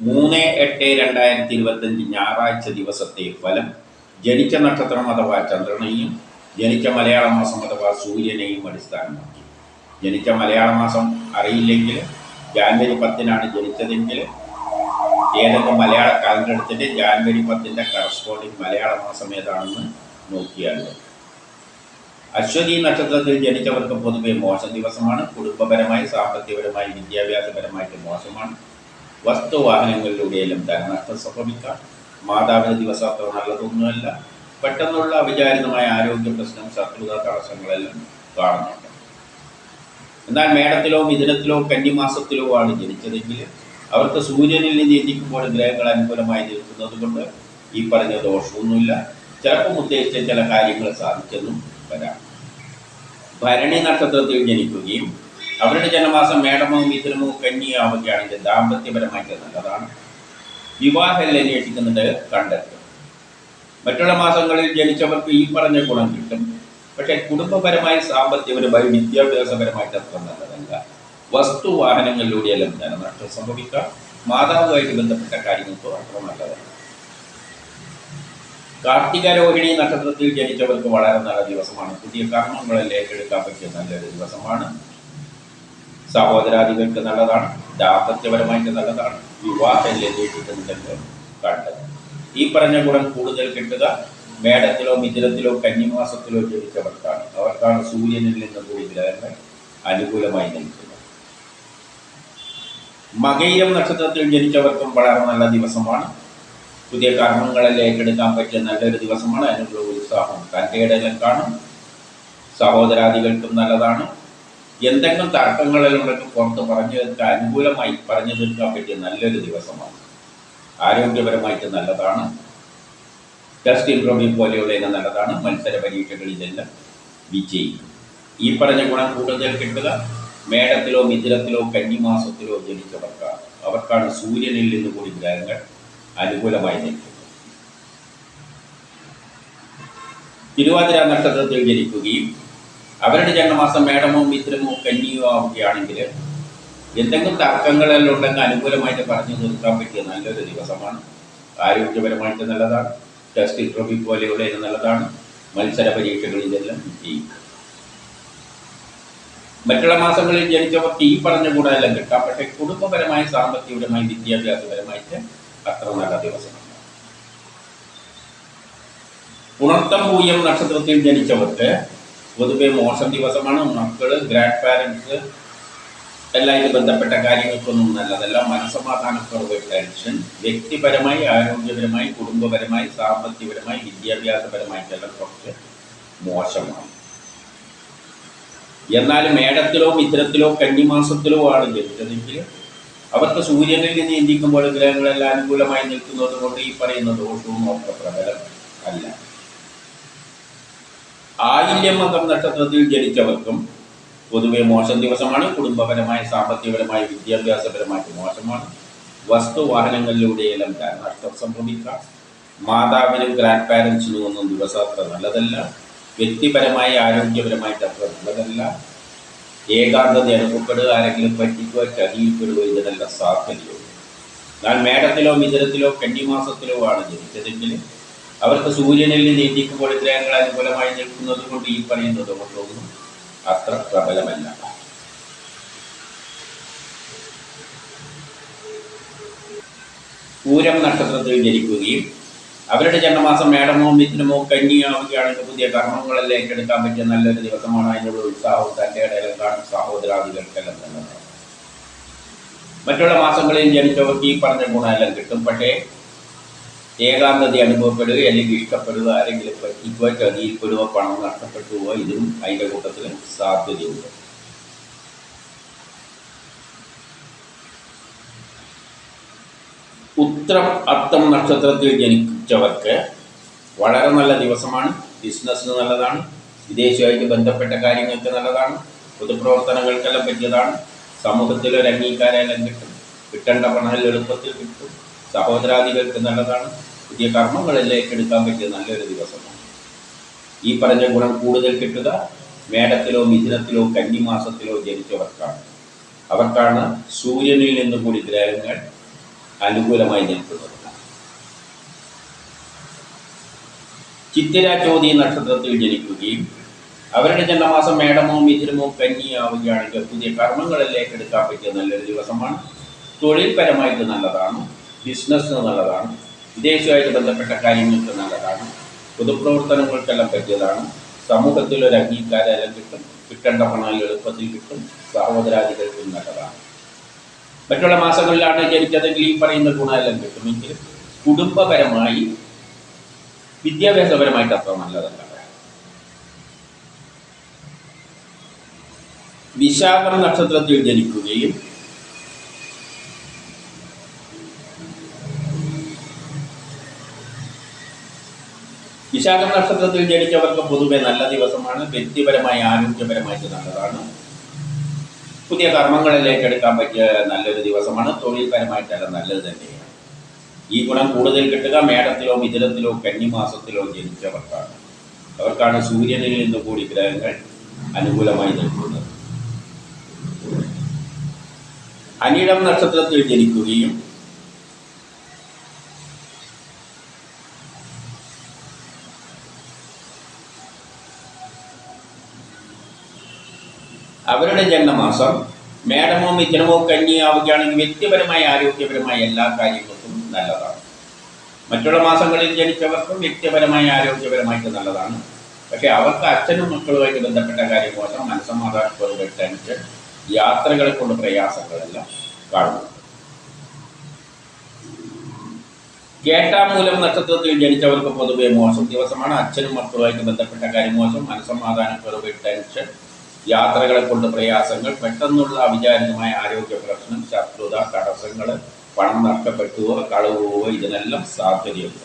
മൂന്ന് എട്ട് രണ്ടായിരത്തി ഇരുപത്തഞ്ച് ഞായറാഴ്ച ദിവസത്തെ ഫലം ജനിച്ച നക്ഷത്രം അഥവാ ചന്ദ്രനെയും ജനിച്ച മലയാള മാസം അഥവാ സൂര്യനെയും അടിസ്ഥാനമാക്കി ജനിച്ച മലയാള മാസം അറിയില്ലെങ്കിൽ ജാനുവരി പത്തിനാണ് ജനിച്ചതെങ്കിൽ ഏതെങ്കിലും മലയാള കാലണ്ടർ എടുത്തിട്ട് ജാനുവരി പത്തിന്റെ കറസ്പോണ്ടിങ് മലയാള മാസം ഏതാണെന്ന് നോക്കിയാൽ. അശ്വതി നക്ഷത്രത്തിൽ ജനിച്ചവർക്ക് പൊതുവെ മോശം ദിവസമാണ് കുടുംബപരമായി സാമ്പത്തികപരമായി വിദ്യാഭ്യാസപരമായിട്ട് മോശമാണ് വസ്തുവാഹനങ്ങളിലൂടെയെല്ലാം ധനനഷ്ടം സംഭവിക്കാം. മാതാവിന് ദിവസം അത്ര നല്ലതൊന്നുമല്ല പെട്ടെന്നുള്ള അവിചാരിതമായ ആരോഗ്യ പ്രശ്നം ശത്രുത തടസ്സങ്ങളെല്ലാം കാണുന്നുണ്ട്. എന്നാൽ മേടത്തിലോ മിഥുനത്തിലോ കന്നിമാസത്തിലോ ആണ് ജനിച്ചതെങ്കിൽ അവർക്ക് സൂര്യനിൽ നിന്ന് എത്തിക്കുമ്പോൾ ഗ്രഹങ്ങൾ അനുകൂലമായി നിൽക്കുന്നത് കൊണ്ട് ഈ പറഞ്ഞ ദോഷമൊന്നുമില്ല. ചിലപ്പം ഉദ്ദേശിച്ച ചില കാര്യങ്ങൾ സാധിച്ചെന്നും വരാം. ഭരണി നക്ഷത്രത്തിൽ ജനിക്കുകയും അവരുടെ ജനമാസം മേടമോ മിഥുനമോ കന്നിയോ ആവുകയാണെങ്കിൽ ദാമ്പത്യപരമായിട്ട് നല്ലതാണ് വിവാഹം അന്വേഷിക്കുന്നുണ്ട് കണ്ടെത്തും മറ്റുള്ള മാസങ്ങളിൽ ജനിച്ചവർക്ക് ഈ പറഞ്ഞ ഗുണം കിട്ടും. പക്ഷേ കുടുംബപരമായി സാമ്പത്തികപരമായി വിദ്യാഭ്യാസപരമായിട്ട് അത്ര നല്ലതല്ല. വസ്തു വാഹനങ്ങളിലൂടെയെല്ലാം ധനനഷ്ടം സംഭവിക്കാം. മാതാവുമായിട്ട് ബന്ധപ്പെട്ട കാര്യങ്ങൾക്ക് അത്ര നല്ലതല്ല. കാർത്തിക രോഹിണി നക്ഷത്രത്തിൽ ജനിച്ചവർക്ക് വളരെ നല്ല ദിവസമാണ്. പുതിയ കർമ്മങ്ങളെല്ലാം ഏറ്റെടുക്കാൻ പറ്റിയ നല്ലൊരു ദിവസമാണ്. സഹോദരാദികൾക്ക് നല്ലതാണ് ദാമ്പത്യപരമായിട്ട് നല്ലതാണ് വിവാഹം കണ്ടത്. ഈ പറഞ്ഞ ഗുണം കൂടുതൽ കിട്ടുക മേടത്തിലോ മിഥുനത്തിലോ കന്നിമാസത്തിലോ ജനിച്ചവർക്കാണ്. അവർക്കാണ് സൂര്യനിൽ നിന്ന് കൂടി ഗ്രഹങ്ങൾ അനുകൂലമായി നിൽക്കുന്നത്. മകയിരം നക്ഷത്രത്തിൽ ജനിച്ചവർക്കും വളരെ നല്ല ദിവസമാണ്. പുതിയ കർമ്മങ്ങളെല്ലാം ഏറ്റെടുക്കാൻ പറ്റിയ നല്ലൊരു ദിവസമാണ്. അതിനുള്ള ഉത്സാഹം തന്റെ ഇടയിലും കാണും. സഹോദരാദികൾക്കും നല്ലതാണ്. എന്തെങ്കിലും തർക്കങ്ങളിലുണ്ടെങ്കിൽ പുറത്ത് പറഞ്ഞു തീർക്കാൻ അനുകൂലമായി പറഞ്ഞു തീർക്കാൻ പറ്റിയ നല്ലൊരു ദിവസമാണ്. ആരോഗ്യപരമായിട്ട് നല്ലതാണ്. ടെസ്റ്റ് ഇംപ്രൂവ്മെൻ പോലെയുള്ള നല്ലതാണ്. മത്സര പരീക്ഷകളിലെല്ലാം വിജയിക്കും ഈ പറഞ്ഞ ഗുണം കൂടുതൽ കിട്ടുക. മേടത്തിലോ മിഥുനത്തിലോ കന്നിമാസത്തിലോ ജനിച്ചവർക്കാണ്. അവർക്കാണ് സൂര്യനിൽ നിന്ന് കൂടി ഗ്രഹങ്ങൾ അനുകൂലമായി നിൽക്കുന്നത്. തിരുവാതിര നക്ഷത്രത്തിൽ ജനിക്കുകയും അവരുടെ ജന്മമാസം മേടമോ മിത്രമോ കന്നിയോ ആവുകയാണെങ്കിൽ എന്തെങ്കിലും തർക്കങ്ങളെല്ലാം ഉണ്ടെങ്കിൽ അനുകൂലമായിട്ട് പറഞ്ഞു നിർത്താൻ പറ്റിയ നല്ലൊരു ദിവസമാണ്. ആരോഗ്യപരമായിട്ട് നല്ലതാണ്. ടെസ്റ്റ് ട്രോഫി പോലെയുള്ള നല്ലതാണ്. മത്സര പരീക്ഷകളിലെല്ലാം വിജയിക്കും മറ്റുള്ള മാസങ്ങളിൽ ജനിച്ചവർക്ക് ഈ പറഞ്ഞ കൂടാതെല്ലാം കിട്ടാം. പക്ഷേ കുടുംബപരമായ സാമ്പത്തികപരമായി വിദ്യാഭ്യാസപരമായിട്ട് അത്ര നല്ല ദിവസമാണ്. പുണർത്തം പൂയം നക്ഷത്രത്തിൽ ജനിച്ചവർക്ക് പൊതുവെ മോശം ദിവസമാണ്. മക്കൾ ഗ്രാൻഡ് പാരൻസ് എല്ലായിട്ട് ബന്ധപ്പെട്ട കാര്യങ്ങൾക്കൊന്നും നല്ലതല്ല. മനസമാധാനക്കുറവ് ടെൻഷൻ വ്യക്തിപരമായി ആരോഗ്യപരമായി കുടുംബപരമായി സാമ്പത്തികപരമായി വിദ്യാഭ്യാസപരമായിട്ടെല്ലാം കുറച്ച് മോശമാണ്. എന്നാൽ മേടത്തിലോ മിത്രത്തിലോ കന്നിമാസത്തിലോ ആണ് ജനിച്ചതെങ്കിൽ അവർക്ക് സൂര്യനിൽ നിന്ന് ചിന്തിക്കുമ്പോൾ ഗ്രഹങ്ങളെല്ലാം അനുകൂലമായി നിൽക്കുന്നത് കൊണ്ട് ഈ പറയുന്ന ദോഷവും ഒക്കെ പ്രബലം അല്ല ആയില്യം മകം നക്ഷത്രത്തിൽ ജനിച്ചവർക്കും പൊതുവെ മോശം ദിവസമാണ് കുടുംബപരമായ സാമ്പത്തികപരമായ വിദ്യാഭ്യാസപരമായിട്ട് മോശമാണ്. വസ്തു വാഹനങ്ങളിലൂടെയെല്ലാം നഷ്ടം സംഭവിക്കാം. മാതാവിനും ഗ്രാൻഡ് പാരൻസിനും ഒന്നും ദിവസം അത്ര നല്ലതല്ല. വ്യക്തിപരമായ ആരോഗ്യപരമായിട്ട് അത്ര നല്ലതല്ല. ഏകാന്തത അനുഭവപ്പെടുക ആരെങ്കിലും പറ്റിക്കുക ചതിയിൽപ്പെടുക ഇതിനെല്ലാം സാധ്യതയുണ്ട് ഞാൻ മേടത്തിലോ മിഥുനത്തിലോ കന്നിമാസത്തിലോ ആണ് ജനിച്ചതെങ്കിൽ അവർക്ക് സൂര്യനിൽ നിന്ന് ഇന്ത്യക്കുമ്പോൾ ഗ്രഹങ്ങൾ അനുകൂലമായി നിൽക്കുന്നത് കൊണ്ട് ഈ പറയുന്നത് കൊണ്ടൊന്നും അത്ര പ്രബലമല്ല. പൂരം നക്ഷത്രത്തിൽ ജനിക്കുകയും അവരുടെ ജന്മമാസം മേടമോ മിഥുനമോ കന്നിയാവുകയാണെങ്കിൽ പുതിയ കർമ്മങ്ങളെല്ലാം ഏറ്റെടുക്കാൻ പറ്റിയ നല്ലൊരു ദിവസമാണ് അതിനുള്ള ഉത്സാഹവും തന്റെ ഇടയിലും കാണും സഹോദരാദികൾക്കെല്ലാം തന്നെ. മറ്റുള്ള മാസങ്ങളിൽ ജനിച്ചവർക്ക് ഈ പറഞ്ഞ ഗുണമെല്ലാം കിട്ടും. പക്ഷേ ഏകാന്തത അനുഭവപ്പെടുക അല്ലെങ്കിൽ ഇഷ്ടപ്പെടുക ആരെങ്കിലും പറ്റിക്കുക ചതിയിൽപ്പെടുക പണം നഷ്ടപ്പെട്ടു പോവുക ഇതും അതിന്റെ കൂട്ടത്തിൽ സാധ്യതയുണ്ട്. ഉത്രം അത്തം നക്ഷത്രത്തിൽ ജനിച്ചവർക്ക് വളരെ നല്ല ദിവസമാണ്. ബിസിനസ്സിന് നല്ലതാണ്. വിദേശമായിട്ട് ബന്ധപ്പെട്ട കാര്യങ്ങൾക്ക് നല്ലതാണ്. പൊതുപ്രവർത്തനങ്ങൾക്കെല്ലാം പറ്റിയതാണ്. സമൂഹത്തിൽ ഒരു അംഗീകാരമെല്ലാം കിട്ടും. കിട്ടേണ്ട പണം എളുപ്പത്തിൽ കിട്ടും. സഹോദരാദികൾക്ക് നല്ലതാണ്. പുതിയ കർമ്മങ്ങളിലേക്ക് എടുക്കാൻ പറ്റിയ നല്ലൊരു ദിവസമാണ്. ഈ പറഞ്ഞ ഗുണം കൂടുതൽ കിട്ടുക മേടത്തിലോ മിഥുനത്തിലോ കന്നിമാസത്തിലോ ജനിച്ചവർക്കാണ്. അവർക്കാണ് സൂര്യനിൽ നിന്നും കൂടി ഗ്രഹങ്ങൾ അനുകൂലമായി നിൽക്കുന്നത് ചിത്തിര ചോതി നക്ഷത്രത്തിൽ ജനിക്കുകയും അവരുടെ ജന്മമാസം മേടമോ മിഥുനമോ കന്നിയാവുകയാണെങ്കിൽ പുതിയ കർമ്മങ്ങളിലേക്ക് എടുക്കാൻ പറ്റിയ നല്ലൊരു ദിവസമാണ്. തൊഴിൽപരമായിട്ട് നല്ലതാണ്. ബിസിനസ്സിന് നല്ലതാണ് വിദേശമായിട്ട് ബന്ധപ്പെട്ട കാര്യങ്ങൾക്ക് നല്ലതാണ്. പൊതുപ്രവർത്തനങ്ങൾക്കെല്ലാം പറ്റിയതാണ്. സമൂഹത്തിൽ ഒരു അംഗീകാരം കിട്ടും. കിട്ടേണ്ട പണം എളുപ്പത്തിൽ കിട്ടും. സഹോദരാദികൾക്കും നല്ലതാണ്. മറ്റുള്ള മാസങ്ങളിലാണ് ജനിച്ചതെങ്കിൽ ഈ പറയുന്ന ഗുണമെല്ലാം കിട്ടുമെങ്കിൽ കുടുംബപരമായി വിദ്യാഭ്യാസപരമായിട്ട് അത്ര നല്ലതല്ല. വിശാഖം നക്ഷത്രത്തിൽ ജനിക്കുകയും വിശാഖം നക്ഷത്രത്തിൽ ജനിച്ചവർക്ക് പൊതുവെ നല്ല ദിവസമാണ്. വ്യക്തിപരമായി ആരോഗ്യപരമായിട്ട് നല്ലതാണ് പുതിയ കർമ്മങ്ങളിലേക്ക് എടുക്കാൻ പറ്റിയ നല്ലൊരു ദിവസമാണ്. തൊഴിൽപരമായിട്ടല്ല നല്ലത് തന്നെയാണ്. ഈ ഗുണം കൂടുതൽ കിട്ടുക മേടത്തിലോ മിഥുനത്തിലോ കന്നിമാസത്തിലോ ജനിച്ചവർക്കാണ്. അവർക്കാണ് സൂര്യനിൽ നിന്ന് കൂടി ഗ്രഹങ്ങൾ അനുകൂലമായി നിൽക്കുന്നത്. അനിടം നക്ഷത്രത്തിൽ ജനിക്കുകയും അവരുടെ ജന്മമാസം മേടമോ മിഥുനമോ കന്നിയാവുകയാണെങ്കിൽ വ്യക്തിപരമായ ആരോഗ്യപരമായ എല്ലാ കാര്യങ്ങൾക്കും നല്ലതാണ്. മറ്റുള്ള മാസങ്ങളിൽ ജനിച്ചവർക്കും വ്യക്തിപരമായ ആരോഗ്യപരമായിട്ട് നല്ലതാണ്. പക്ഷേ അവർക്ക് അച്ഛനും മക്കളുമായിട്ട് ബന്ധപ്പെട്ട കാര്യം മോശം മനസ്സമാധാനക്കുറവ് യാത്രകളെ കൊണ്ട് പ്രയാസങ്ങളെല്ലാം കാണുന്നു കേട്ടാമൂലം നക്ഷത്രത്തിൽ ജനിച്ചവർക്ക് പൊതുവെ മോശം ദിവസമാണ്. അച്ഛനും മക്കളുമായിട്ട് ബന്ധപ്പെട്ട കാര്യം മോശം. മനസ്സമാധാനക്കുറവ് ടെൻഷൻ യാത്രകളെ കൊണ്ട് പ്രയാസങ്ങൾ പെട്ടെന്നുള്ള അവിചാരിതമായ ആരോഗ്യ പ്രശ്നം ശത്രുത തടസ്സങ്ങൾ പണം നഷ്ടപ്പെട്ടുവോ കളവുവോ ഇതിനെല്ലാം സാധ്യതയുണ്ട്.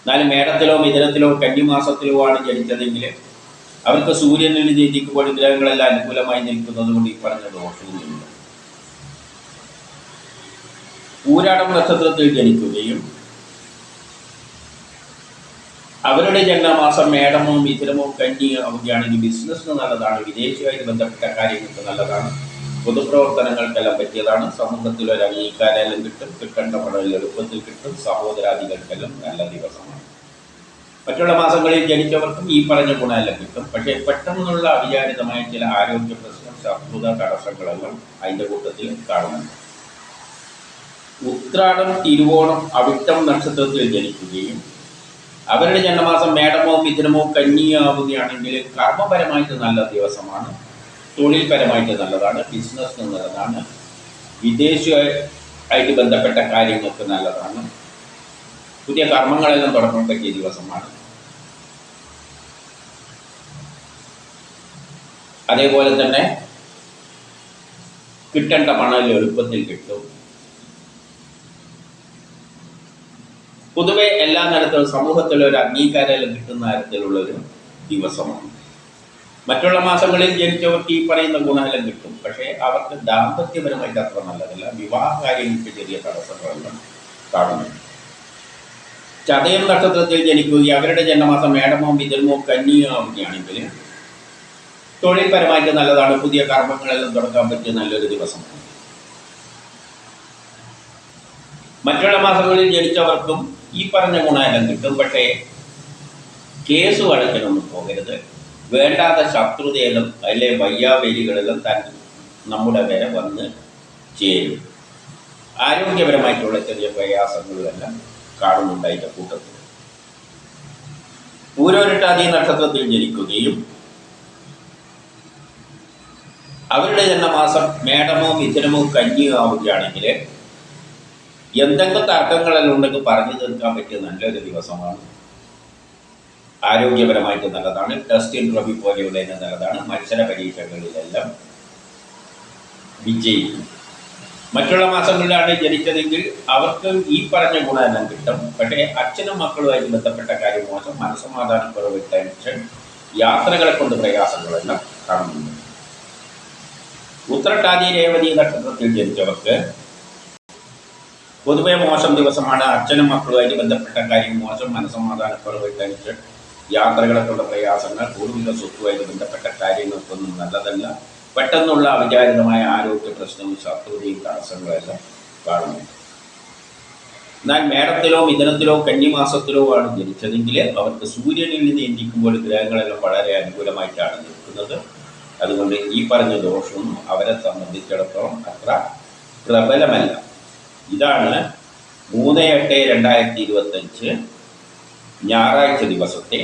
എന്നാലും മേടത്തിലോ മിഥുനത്തിലോ കന്നിമാസത്തിലോ ആണ് ജനിച്ചതെങ്കിൽ അവർക്ക് സൂര്യനിൽ ജയിക്കുമ്പോൾ ഗ്രഹങ്ങളെല്ലാം അനുകൂലമായി നിൽക്കുന്നത് കൊണ്ട് ഈ പറഞ്ഞ ദോഷവുമില്ല. ഊരാടം നക്ഷത്രത്തിൽ ജനിക്കുകയും അവരുടെ ജന്മമാസം മേടമോ മിഥുനമോ കഞ്ഞി ആവുകയാണെങ്കിൽ ബിസിനസ്സിന് നല്ലതാണ് വിദേശമായിട്ട് ബന്ധപ്പെട്ട കാര്യങ്ങൾക്ക് നല്ലതാണ് പൊതുപ്രവർത്തനങ്ങൾക്കെല്ലാം പറ്റിയതാണ് സമൂഹത്തിൽ ഒരു അംഗീകാരം കിട്ടും കിട്ടേണ്ട പണം എളുപ്പത്തിൽ കിട്ടും സഹോദരാദികൾക്കെല്ലാം നല്ല ദിവസമാണ്. മറ്റുള്ള മാസങ്ങളിൽ ജനിച്ചവർക്കും ഈ പറഞ്ഞ ഗുണമെല്ലാം കിട്ടും. പക്ഷേ പെട്ടെന്നുള്ള അവിചാരിതമായ ചില ആരോഗ്യ പ്രശ്നം ശത്രുത തടസ്സങ്ങളെല്ലാം അതിന്റെ കൂട്ടത്തിൽ കാണുന്നുണ്ട്. ഉത്രാടം തിരുവോണം അവിട്ടം നക്ഷത്രത്തിൽ ജനിക്കുകയും അവരുടെ ജന്മമാസം മേടമോ മിഥുനമോ കന്നിയാവുകയാണെങ്കിൽ കർമ്മപരമായിട്ട് നല്ല ദിവസമാണ്. തൊഴിൽപരമായിട്ട് നല്ലതാണ്. ബിസിനസ് നല്ലതാണ്. വിദേശ ആയിട്ട് ബന്ധപ്പെട്ട കാര്യങ്ങൾക്ക് നല്ലതാണ്. പുതിയ കർമ്മങ്ങളെല്ലാം തുടങ്ങാൻ പറ്റിയ ദിവസമാണ്. അതേപോലെ തന്നെ കിട്ടേണ്ട പണം എളുപ്പത്തിൽ കിട്ടും. പൊതുവെ എല്ലാ തരത്തിലും സമൂഹത്തിലെ ഒരു അംഗീകാരം കിട്ടുന്ന തരത്തിലുള്ള ഒരു ദിവസമാണ്. മറ്റുള്ള മാസങ്ങളിൽ ജനിച്ചവർക്ക് ഈ പറയുന്ന ഗുണമെല്ലാം കിട്ടും. പക്ഷേ അവർക്ക് ദാമ്പത്യപരമായിട്ട് അത്ര നല്ലതല്ല. വിവാഹ കാര്യങ്ങൾക്ക് ചെറിയ തടസ്സങ്ങളെല്ലാം കാണുന്നു ചതയം നക്ഷത്രത്തിൽ ജനിക്കുകയും അവരുടെ ജന്മമാസം മേടമോ മിഥുനമോ കന്നിയോ ആവുകയാണെങ്കിൽ തൊഴിൽപരമായിട്ട് നല്ലതാണ്. പുതിയ കർമ്മങ്ങളെല്ലാം തുടക്കാൻ പറ്റിയ നല്ലൊരു ദിവസമാണ്. മറ്റുള്ള മാസങ്ങളിൽ ജനിച്ചവർക്കും ഈ പറഞ്ഞ ഗുണമെല്ലാം കിട്ടും. പക്ഷേ കേസ് വഴക്കിനൊന്നും പോകരുത്. വേണ്ടാത്ത ശത്രുതയിലും അതിലെ വയ്യാവേലികളിലും താൻ നമ്മുടെ വരെ വന്ന് ചേരും. ആരോഗ്യപരമായിട്ടുള്ള ചെറിയ പ്രയാസങ്ങളിലെല്ലാം കാണുന്നുണ്ട് അതിന്റെ കൂട്ടത്തിൽ. പൂരോരിട്ടാതി നക്ഷത്രത്തിൽ ജനിക്കുകയും അവരുടെ ജന്മമാസം മേടമോ മിഥുനമോ കഞ്ഞിയോ ആവുകയാണെങ്കിൽ എന്തെങ്കിലും തർക്കങ്ങളെല്ലാം ഉണ്ടെങ്കിൽ പറഞ്ഞു തീർക്കാൻ പറ്റിയ നല്ലൊരു ദിവസമാണ്. ആരോഗ്യപരമായിട്ട് നല്ലതാണ്. ടെസ്റ്റ് പോലെയുള്ള തന്നെ നല്ലതാണ്. മത്സര പരീക്ഷകളിലെല്ലാം വിജയിക്കും മറ്റുള്ള മാസങ്ങളിലാണ് ജനിച്ചതെങ്കിൽ അവർക്ക് ഈ പറഞ്ഞ ഗുണമെല്ലാം കിട്ടും. പക്ഷേ അച്ഛനും മക്കളുമായി ബന്ധപ്പെട്ട കാര്യം മോശം മനസ്സമാധാനക്കുറവ് ടെൻഷൻ യാത്രകളെ കൊണ്ട് പ്രയാസങ്ങളെല്ലാം കാണുന്നുണ്ട്. ഉത്രട്ടാതി രേവതി നക്ഷത്രത്തിൽ ജനിച്ചവർക്ക് പൊതുവെ മോശം ദിവസമാണ്. അച്ഛനും മക്കളുമായിട്ട് ബന്ധപ്പെട്ട കാര്യം മോശം മനസ്സമാധാനക്കുറവ് ടെൻഷൻ യാത്രകളൊക്കെയുള്ള പ്രയാസങ്ങൾ കൂടുതൽ സ്വത്തുമായിട്ട് ബന്ധപ്പെട്ട കാര്യങ്ങൾക്കൊന്നും നല്ലതല്ല. പെട്ടെന്നുള്ള അവിചാരിതമായ ആരോഗ്യ പ്രശ്നവും ശത്രുതയും തടസ്സങ്ങളെല്ലാം കാണുന്നു. എന്നാൽ മേടത്തിലോ മിഥുനത്തിലോ കന്നിമാസത്തിലോ ആണ് ജനിച്ചതെങ്കിൽ അവർക്ക് സൂര്യനിൽ നിന്ന് ചിന്തിക്കുമ്പോൾ ഗ്രഹങ്ങളെല്ലാം വളരെ അനുകൂലമായിട്ടാണ് നിൽക്കുന്നത്. അതുകൊണ്ട് ഈ പറഞ്ഞ ദോഷവും അവരെ സംബന്ധിച്ചിടത്തോളം അത്ര പ്രബലമല്ല. ഇതാണ് മൂന്ന് എട്ട് രണ്ടായിരത്തി ഇരുപത്തഞ്ച് ഞായറാഴ്ച ദിവസത്തെ